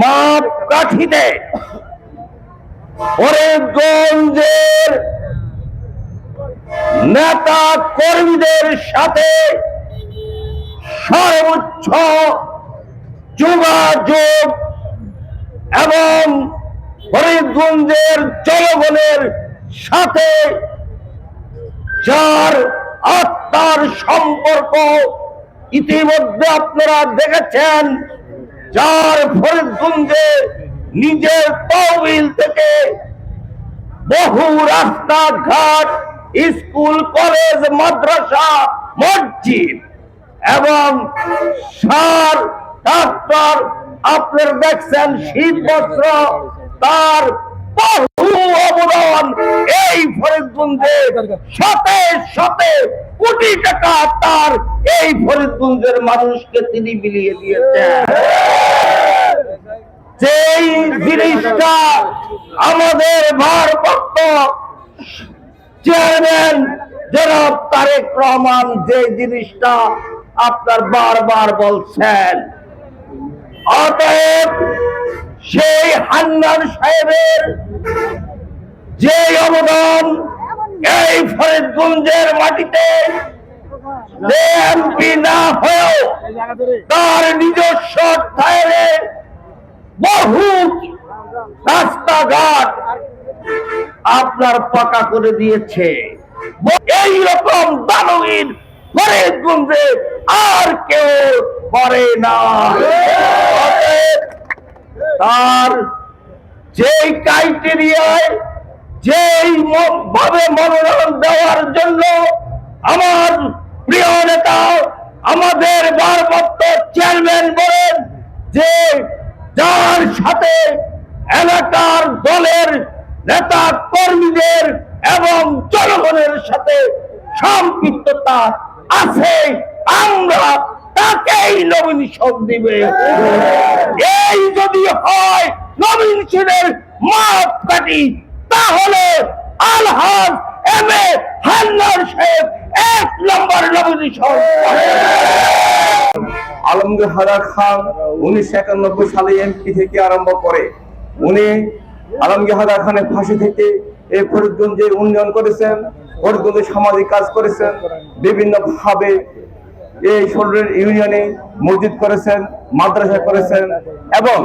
মাপ কাঠিতে। ফরিদগঞ্জের নেতা কর্মীদের সাথে সর্বোচ্চ যোগাযোগ এবং ফরিদগঞ্জের জনগণের সাথে যার আত্মার সম্পর্ক ইতিমধ্যে আপনারা দেখেছেন। যার ফরিদগঞ্জে নিজের তহবিল থেকে বহু রাস্তাঘাট, স্কুল, কলেজ, মাদ্রাসা, মসজিদ এবং সার, ডাক্তার, আপনারা দেখছেন শীত বস্ত্র, তার বহু অবদান এই ফরিদগঞ্জে শতে শতে কোটি টাকা তার এই ফরিদগঞ্জের মানুষকে তিনি বিলিয়ে দিয়েছেন। যেই জিনিসটা আমাদের ভারপ্রাপ্ত চেয়ারম্যান জনাব তারেক রহমান যে জিনিসটা আপনার বারবার বলছেন, অতএব সেই হান্নান সাহেবের যে অবদান এই ফরিদগঞ্জের মাটিতে এমপি না হয়েও তার নিজস্ব অর্থায়নে বহু রাস্তাঘাট আপনার পাকা করে দিয়েছে। এই রকম দানবীর ফরিদগঞ্জে আর কেউ করে না। তার যেই ক্রাইটেরিয়ায় যেই ভাবে মনোনয়ন দেওয়ার জন্য আমার প্রিয় নেতা, আমাদের ভারপ্রাপ্ত চেয়ারম্যান বলেন যে যার সাথে এলাকার দলের নেতা কর্মীদের এবং জনগণের সাথে সম্পৃক্ততা আছে, আমরা তাকেই নমিনেশন দিবে। এই যদি হয় নমিনেশনের মাপ কাটি তাহলে আলহাজ এম এ হান্নার সাহেব এক নম্বর নমিনেশন আলমগীর হাজার খান উনিশশো একানব্বই সালে এমপি থেকে আরম্ভ করে উনি আলমগীর হাজার খানের ফাঁসি থেকে এই ফরিদগঞ্জের উন্নয়ন করেছেন, ফরিদগঞ্জে সামাজিক কাজ করেছেন বিভিন্ন ভাবে এই শরীরের ইউনিয়নে মসজিদ করেছেন, মাদ্রাসা করেছেন এবং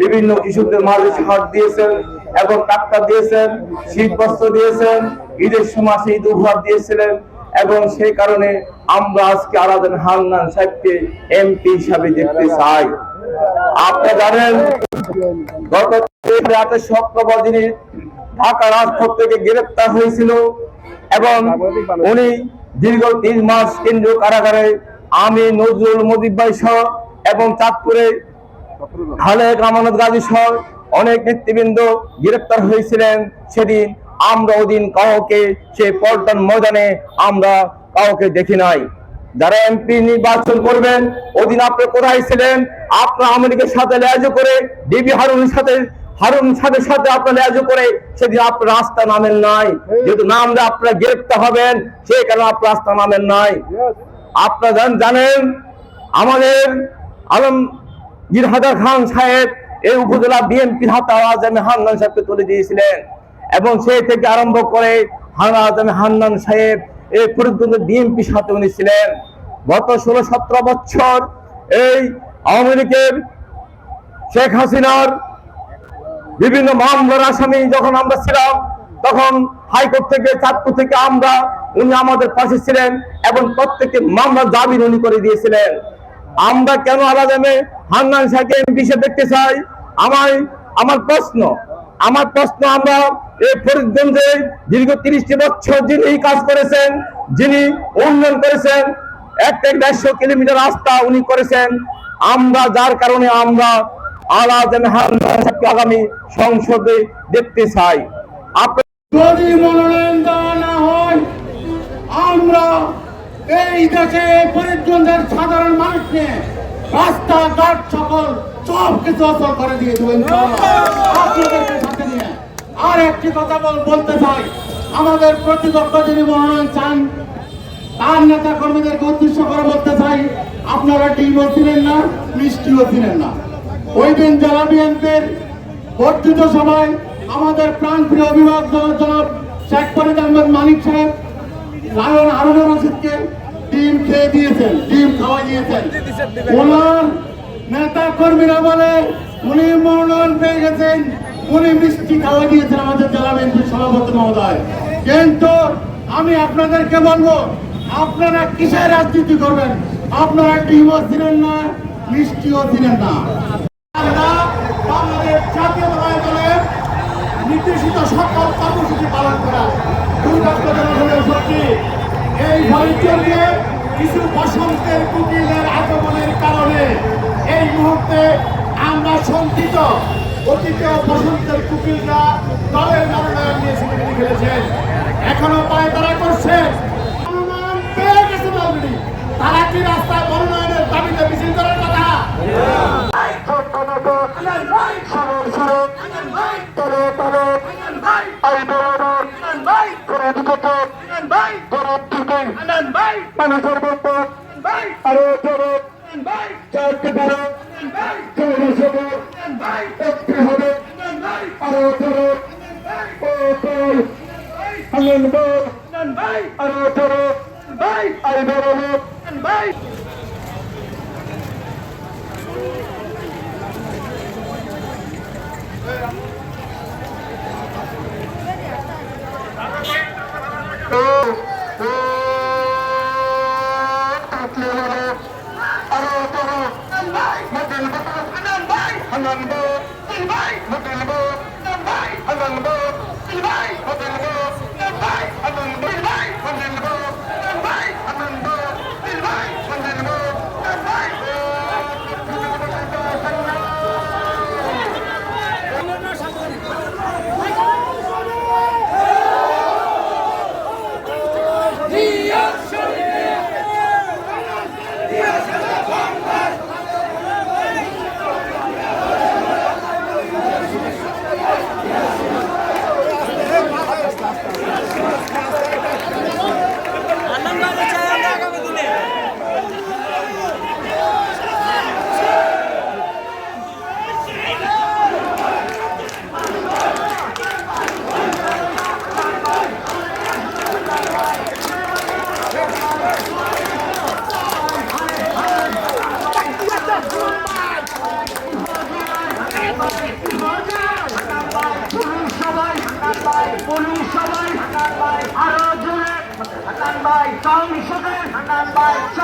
বিভিন্ন কৃষকদের মাঝে সার দিয়েছেন এবং টাকা দিয়েছেন শীত বস্ত্র দিয়েছেন, ঈদের সময় ঈদ উপহার দিয়েছিলেন। এবং সেই কারণে আমরা আজকে আলাদা হান্নান সাহেবকে এমপি হিসাবে দেখতে চাই। আপনি জানেন, গত আঠাশ অক্টোবর ঢাকা রাজপথ থেকে গ্রেপ্তার হয়েছিল এবং উনি দীর্ঘ তিন মাস কেন্দ্রীয় কারাগারে আমি নজরুল মদিব ভাই সহ এবং চাঁদপুরে খালেক আমানত গাজী সহ অনেক নেতৃবৃন্দ গ্রেপ্তার হয়েছিলেন সেদিন। আমরা ওদিন কাউকে সেই পল্টন ময়দানে আমরা কাউকে দেখি নাই। যারা এমপি নির্বাচন করবেন ওদিন আপনি কোথায় ছিলেন আপনার আমেরিকার সাথে লেজ করে ডিবি হারুনের সাথে হারুন সাথে সাথে আপনার লেজ করে সেদিন আপনার রাস্তা নামেন নাই। যেহেতু নামলে আপনারা গ্রেপ্তার হবেন সেই কারণে আপনার রাস্তা নামেন নাই। আপনারা জান- জানেন আমাদের আলম গির হাজার খান সাহেব এই উপজেলা বিএনপির হাতে আওয়াজ আমি হান্নান সাহেবকে তুলে দিয়েছিলেন। এবং সেই থেকে আরম্ভ করে হান্নান সাহেব, এই ফরিদগঞ্জ বিএনপির সাথে উনি ছিলেন। গত ষোলো সতেরো বছর এই আওয়ামী লীগের শেখ হাসিনার বিভিন্ন মামলার আসামি যখন আমরা ছিলাম, তখন হাইকোর্ট থেকে, চাঁদপুর থেকে আমরা উনি আমাদের পাশে ছিলেন এবং প্রত্যেককে মামলার জামিন উনি করে দিয়েছিলেন। আমরা কেন আলাদামে হান্নান সাহেবকে এমপি দেখতে চাই? আমার আমার প্রশ্ন আমার প্রশ্ন আমরা এই ফরিদগঞ্জে দীর্ঘ তিরিশটি বছর যিনি এই কাজ করেছেন, যিনি উন্নয়ন করেছেন এক থেকে দেড়শো কিলোমিটার রাস্তা উনি করেছেন, আমরা যার কারণে আমরা আলাদা আগামী সংসদে দেখতে চাই। যদি মনোনয়ন দেওয়া না হয়, আমরা এই দেশে ফরিদগঞ্জের সাধারণ মানুষকে রাস্তাঘাট সকল সব কিছু অচল করে দিয়ে দেবেন আর একটি কথা বল- বলতে চাই। আমাদের প্রতিপক্ষ যিনি মনোনয়ন চান, তার নেতা কর্মীদেরকে উদ্দেশ্য করে বলতে চাই, আপনারা ডিমও ছিলেন না, মিষ্টিও ছিলেন না। ওই দিন জেলা বিএনপির বর্ধিত সভায় আমাদের প্রাণপ্রিয় অভিভাবক জনাব শেখ ফরিদ আহমেদ মানিক সাহেব, লায়ন হারুনুর রশিদকে ডিম খেয়ে দিয়েছেন, ডিম খাওয়া দিয়েছেন। ওনার নেতা কর্মীরা বলে, উনি মনোনয়ন পেয়ে গেছেন। উনি মিষ্টি খাওয়া দিয়েছেন আমাদের জেলা বিএনপির সভাপতি মহোদয়। কিন্তু আমি আপনাদেরকে বলব, আপনারা কিসের রাজনীতি করবেন? আপনারা ডিমও ছিলেন না, মিষ্টিও ছিলেন না। নির্দেশিত পালন করা। কিছু কারণে এই মুহূর্তে আমরা শঙ্কিত। অতীতে বসন্তের কুকিলরা দলের মনোনয়ন নিয়ে সেখানে এখনও পায়ে তারা করছে। মনোনয়ন পেয়ে গেছেন অলরেডি তারা কি রাস্তায় মনোনয়নের দাবিতে মিছিল করার কথা? করতে হবে আরও ধরো আনন্দ আরও ধরো আরও আনন্দবাজার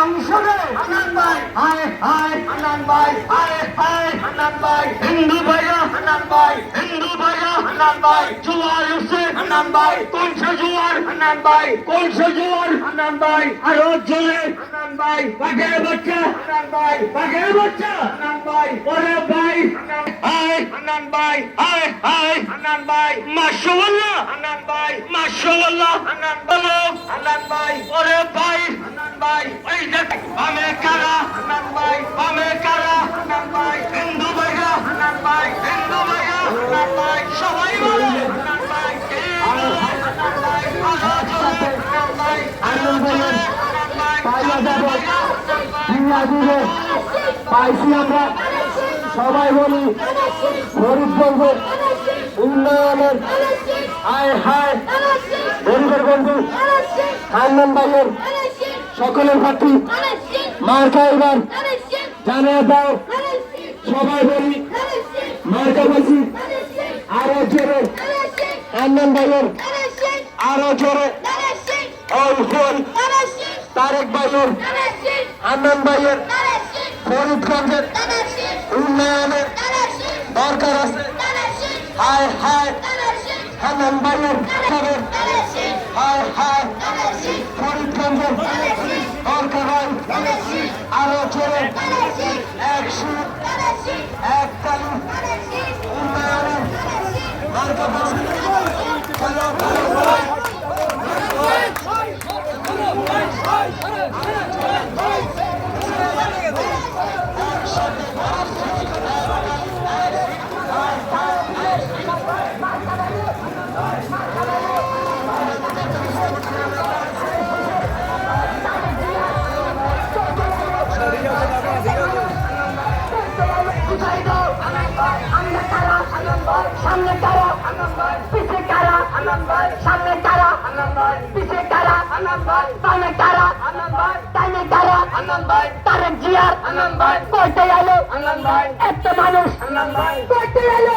হিন্দু ভাইয়া হিন্দু ভাই হিন্দু ভাইয়া হান্নান ভাই জোয়ার উঠছে হান্নান ভাই কোনসে জোয়ার হান্নান ভাই কোনসে জোয়ার হান্নান ভাই আরও জোরে হান্নান ভাই বাঘের বাচ্চা হান্নান ভাই বাঘের বাচ্চা হান্নান ভাই ওরে ভাই আয় হান্নান ভাই আয় আয় হান্নান ভাই মাশাআল্লাহ হান্নান ভাই মাশাআল্লাহ হান্নান বলো হান্নান ভাই ওরে ভাই হান্নান ভাই ওই দেখ বামে কারা হান্নান ভাই বামে কারা হান্নান ভাই হিন্দু ভাই জিয়া পাইছি আমরা সবাই বলি ফরিদগঞ্জের উন্নয়নের আয় হায় গরিবের বন্ধু হান্নান ভাইয়ের সকলের প্রার্থী মার্কা এবার জানিয়ে দাও সবাই বলি মার্কা বলছি আরও জোরে হান্নান ভাইয়ের আরও জোরে। ফোন তারেক ভাইয়ের হান্নান ভাইয়ের ফরিদগঞ্জের উন্নয়নের দরকার আছে হায় হায় হান্নান ভাইয়ের হায় হায় ফরিদগঞ্জের দরকার আরও জোরে একশো এক তালু Tiger! সামনে কারা পিছে কারা সামনে কারা পিছে কারা বামে কারা ডাইনে কারা তারেক জিয়ার কয়টা এলো এত মানুষ কয়টা এলো